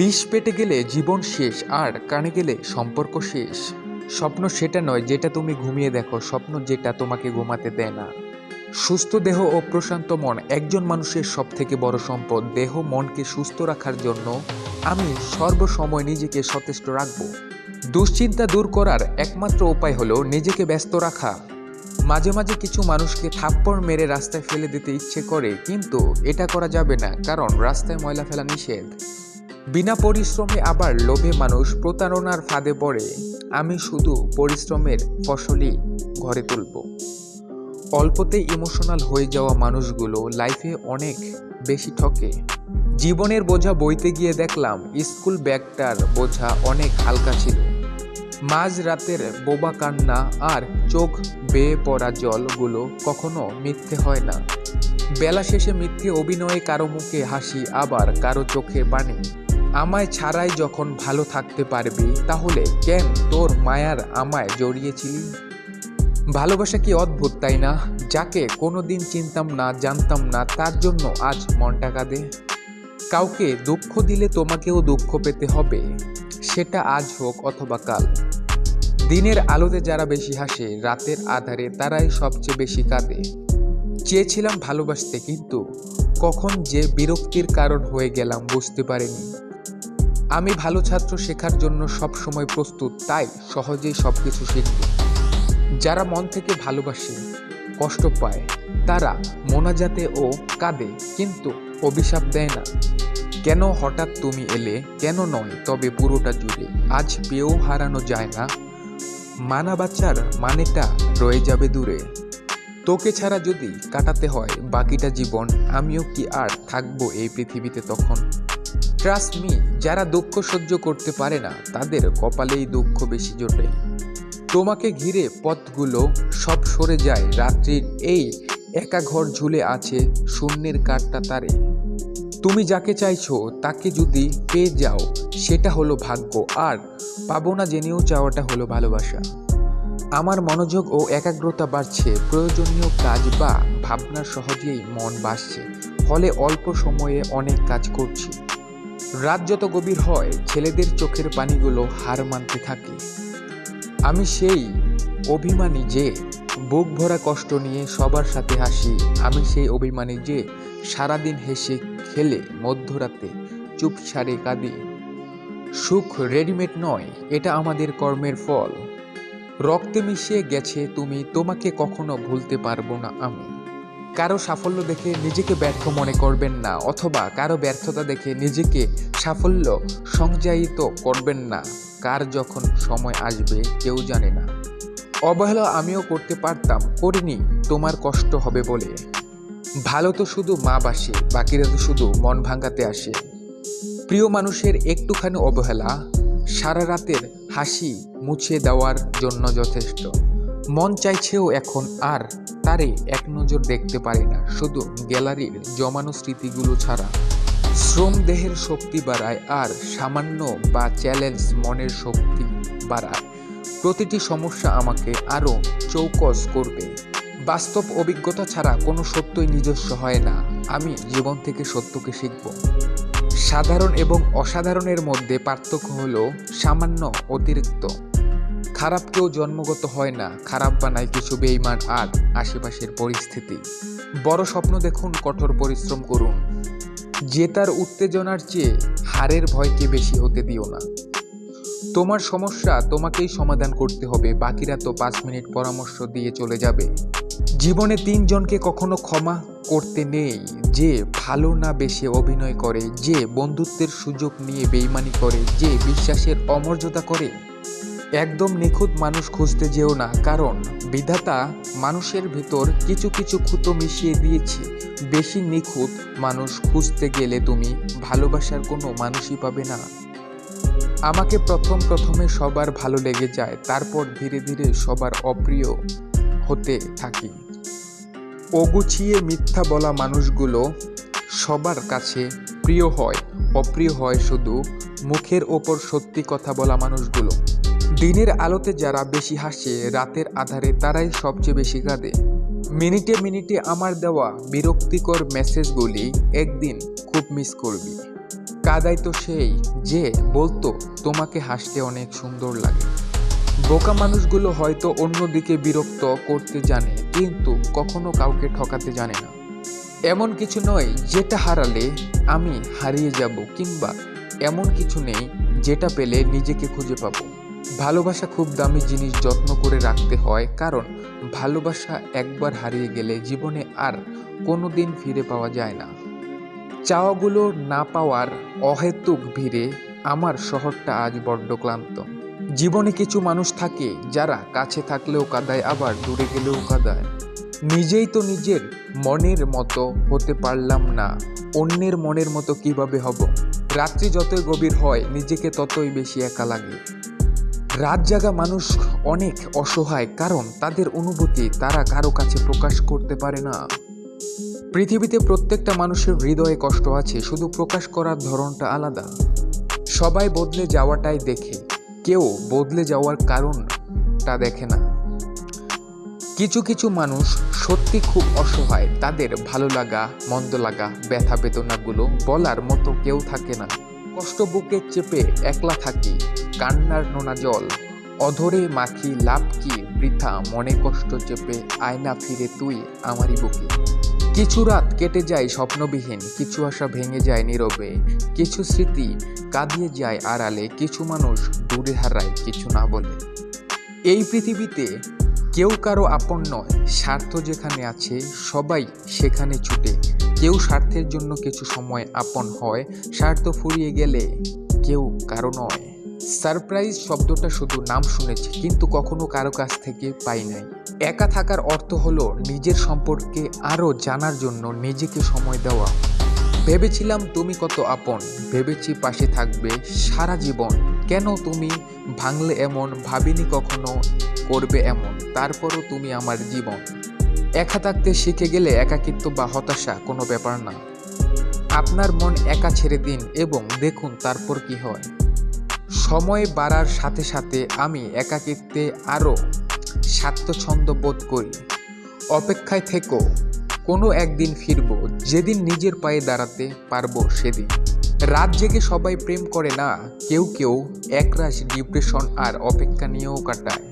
বিষ পেটে গেলে জীবন শেষ আর কানে গেলে সম্পর্ক শেষ। স্বপ্ন সেটা নয় যেটা তুমি ঘুমিয়ে দেখো, স্বপ্ন যেটা তোমাকে ঘুমাতে দেয় না। সুস্থ দেহ ও প্রশান্ত মন একজন মানুষের সব থেকে বড় সম্পদ। দেহ মনকে সুস্থ রাখার জন্য আমি সর্বসময় নিজেকে সচেষ্ট রাখব। দুশ্চিন্তা দূর করার একমাত্র উপায় হলো নিজেকে ব্যস্ত রাখা। মাঝে মাঝে কিছু মানুষকে থাপ্পড় মেরে রাস্তায় ফেলে দিতে ইচ্ছে করে, কিন্তু এটা করা যাবে না, কারণ রাস্তায় ময়লা ফেলা নিষেধ। বিনা পরিশ্রমে আবার লোভে মানুষ প্রতারণার ফাঁদে পড়ে, আমি শুধু পরিশ্রমের ফসলই ঘরে তুলব। অল্পতেই ইমোশনাল হয়ে যাওয়া মানুষগুলো লাইফে অনেক বেশি ঠকে। জীবনের বোঝা বইতে গিয়ে দেখলাম, স্কুল ব্যাগটার বোঝা অনেক হালকা ছিল। মাঝ রাতের বোবা কান্না আর চোখ বেয়ে পড়া জলগুলো কখনো মিথ্যে হয় না। বেলা শেষে মিথ্যে অভিনয়ে কারও মুখে হাসি, আবার কারও চোখে পানি আমায় ছাড়াই যখন ভালো থাকতে পারবি, তাহলে কেন তোর মায়ার আমায় জড়িয়েছিলি? ভালোবাসা কি অদ্ভুত, তাই না? যাকে কোনো দিন চিনতাম না, জানতাম না, তার জন্য আজ মনটা কাঁদে। কাউকে দুঃখ দিলে তোমাকেও দুঃখ পেতে হবে, সেটা আজ হোক অথবা কাল। দিনের আলোতে যারা বেশি হাসে, রাতের আধারে তারাই সবচেয়ে বেশি কাঁদে। চেয়েছিলাম ভালোবাসতে, কিন্তু কখন যে বিরক্তির কারণ হয়ে গেলাম বুঝতে পারিনি। আমি ভালো ছাত্র শেখার জন্য সব সময় প্রস্তুত, তাই সহজেই সব কিছু শিখব। যারা মন থেকে ভালোবাসে, কষ্ট পায়, তারা মোনাজাতে ও কাঁদে, কিন্তু অভিশাপ দেয় না। কেন হঠাৎ তুমি এলে, কেন নয়, তবে পুরোটা জুড়ে। আজ পেয়েও হারানো যায় না। মানা বাচ্চার মানেটা রয়ে যাবে দূরে। তোকে ছাড়া যদি কাটাতে হয় বাকিটা জীবন, আমিও কি আর থাকব এই পৃথিবীতে তখন? ট্রাস্ট মি যারা দুঃখ সহ্য করতে পারে না, তাদের কপালেই দুঃখ বেশি জোটে। তোমাকে ঘিরে পথগুলো সব সরে যায়, রাত্রির এই একা ঘর ঝুলে আছে শূন্যের কাঠটা তারে। তুমি যাকে চাইছো, তাকে যদি পেয়ে যাও, সেটা হলো ভাগ্য, আর পাবো না জেনেও চাওয়াটা হলো ভালোবাসা। আমার মনোযোগ ও একাগ্রতা বাড়ছে, প্রয়োজনীয় কাজ বা ভাবনা সহজেই মন বাড়ছে, ফলে অল্প সময়ে অনেক কাজ করছি। রাত যত গভীর হয়, ছেলেদের চোখের পানিগুলো হার মানতে থাকে। আমি সেই অভিমানী যে বুক ভরা কষ্ট নিয়ে সবার সাথে হাসি, আমি সেই অভিমানী যে সারাদিন হেসে খেলে মধ্যরাতে চুপ ছাড়ে কাঁদে। সুখ রেডিমেড নয়, এটা আমাদের কর্মের ফল। রক্তে মিশিয়ে গেছে তুমি, তোমাকে কখনো ভুলতে পারব না আমি। কারও সাফল্য দেখে নিজেকে ব্যর্থ মনে করবেন না, অথবা কারও ব্যর্থতা দেখে নিজেকে সাফল্য সংজ্ঞায়িত করবেন না। কার যখন সময় আসবে, কেউ জানে না। অবহেলা আমিও করতে পারতাম, করিনি, তোমার কষ্ট হবে বলে। ভালো তো শুধু মা বাসে, বাকিরা তো শুধু মন ভাঙাতে আসে। প্রিয় মানুষের একটুখানি অবহেলা সারা রাতের হাসি মুছে দেওয়ার জন্য যথেষ্ট। মন চাইছেও এখন আর তারে এক নজর দেখতে পারি না, শুধু গ্যালারির জমানো স্মৃতিগুলো ছাড়া। শ্রম দেহের শক্তি বাড়ায় আর সামান্য বা চ্যালেঞ্জ মনের শক্তি বাড়ায়। প্রতিটি সমস্যা আমাকে আরও চৌকস করবে। বাস্তব অভিজ্ঞতা ছাড়া কোনো সত্যই নিজস্ব হয় না, আমি জীবন থেকে সত্যকে শিখব। সাধারণ এবং অসাধারণের মধ্যে পার্থক্য হল সামান্য অতিরিক্ত। খারাপ কেউ জন্মগত হয় না, খারাপ বানায় কিছু বেইমান আর আশেপাশের পরিস্থিতি। বড় স্বপ্ন দেখুন, কঠোর পরিশ্রম করুন। জেতার উত্তেজনার চেয়ে হারের ভয়কে বেশি হতে দিও না। তোমার সমস্যা তোমাকেই সমাধান করতে হবে, বাকিরা তো পাঁচ মিনিট পরামর্শ দিয়ে চলে যাবে। জীবনে তিনজনকে কখনো ক্ষমা করতে নেই, যে ভালো না বেশে অভিনয় করে, যে বন্ধুত্বের সুযোগ নিয়ে বেইমানি করে, যে বিশ্বাসের অমর্যাদা করে। একদম নিখুঁত মানুষ খুঁজতে যেও না, কারণ বিধাতা মানুষের ভিতর কিছু কিছু খুঁতো মিশিয়ে দিয়েছে। বেশি নিখুঁত মানুষ খুঁজতে গেলে তুমি ভালোবাসার কোনো মানুষই পাবে না। আমাকে প্রথম প্রথমে সবার ভালো লেগে যায়, তারপর ধীরে ধীরে সবার অপ্রিয় হতে থাকি। অগুছিয়ে মিথ্যা বলা মানুষগুলো সবার কাছে প্রিয় হয়, অপ্রিয় হয় শুধু মুখের ওপর সত্যি কথা বলা মানুষগুলো। দিনের আলোতে যারা বেশি হাসে, রাতের আধারে তারাই সবচেয়ে বেশি কাঁদে। মিনিটে মিনিটে আমার দেওয়া বিরক্তিকর মেসেজগুলি একদিন খুব মিস করবি। কাদাই তো সেই যে, বলতো, তোমাকে হাসতে অনেক সুন্দর লাগে। বোকা মানুষগুলো হয়তো অন্যদিকে বিরক্ত করতে জানে, কিন্তু কখনো কাউকে ঠকাতে জানে না। এমন কিছু নয় যেটা হারালে আমি হারিয়ে যাব, কিংবা এমন কিছু নেই যেটা পেলে নিজেকে খুঁজে পাবো। ভালোবাসা খুব দামি জিনিস যত্ন করে রাখতে হয়, কারণ ভালোবাসা একবার হারিয়ে গেলে জীবনে আর কোনো দিন ফিরে পাওয়া যায় না। চাওয়াগুলো না পাওয়ার অহেতুক ভিড়ে আমার শহরটা আজ বড্ড ক্লান্ত। জীবনে কিছু মানুষ থাকে যারা কাছে থাকলেও কাদায়, আবার দূরে গেলেও কাদায়। নিজেই তো নিজের মনের মতো হতে পারলাম না, অন্যের মনের মতো কীভাবে হব? রাত্রি যতই গভীর হয়, নিজেকে ততই বেশি একা লাগে। রাত জাগা মানুষ অনেক অসহায়, কারণ তাদের অনুভূতি তারা কারও কাছে প্রকাশ করতে পারে না। পৃথিবীতে প্রত্যেকটা মানুষের হৃদয়ে কষ্ট আছে, শুধু প্রকাশ করার ধরনটা আলাদা। সবাই বদলে যাওয়াটাই দেখে, কেউ বদলে যাওয়ার কারণটা দেখে না। কিছু কিছু মানুষ সত্যি খুব অসহায়, তাদের ভালো লাগা, মন্দ লাগা, ব্যথা বেদনাগুলো বলার মতো কেউ থাকে না। কষ্ট বুকে চেপে একলা থাকি। কান্নার নোনা জল। অধরে মাখি লাভ কি? বৃথা মনে কষ্ট চেপে আয়না ফিরে তুই আমারই বুকে। কিছু রাত কেটে যায় স্বপ্নবিহীন, কিছু আশা ভেঙে যায় নীরবে। কিছু স্মৃতি কাঁদিয়ে যায় আড়ালে, কিছু মানুষ দূরে হারায়, কিছু না বলে। এই পৃথিবীতে কেউ কারও আপন নয়, স্বার্থ যেখানে আছে, সবাই সেখানে ছুটে। কেউ স্বার্থের জন্য কিছু সময় আপন হয়, স্বার্থ ফুরিয়ে গেলে কেউ কারও নয়। সারপ্রাইজ শব্দটা শুধু নাম শুনেছি, কিন্তু কখনো কারও কাছ থেকে পাই নাই। একা থাকার অর্থ হলো নিজের সম্পর্কে আরও জানার জন্য নিজেকে সময় দেওয়া। ভেবেছিলাম তুমি কত আপন, ভেবেছি পাশে থাকবে সারা জীবন। কেন তুমি ভাঙলে এমন, ভাবিনি কখনো করবে এমন, তারপরও তুমি আমার জীবন। একা থাকতে শিখে গেলে একাকিত্ব বা হতাশা কোনো ব্যাপার না। আপনার মন একা ছেড়ে দিন এবং দেখুন তারপর কি হয়। সময় বাড়ার সাথে সাথে আমি একাকিত্বে আরও স্বার্থছন্দ বোধ করি। অপেক্ষায় থেকো, কোনো একদিন ফিরবো, যেদিন নিজের পায়ে দাঁড়াতে পারব সেদিন। রাত জেগে সবাই প্রেম করে না, কেউ কেউ একরাশ ডিপ্রেশন আর অপেক্ষা নিয়েও কাটায়।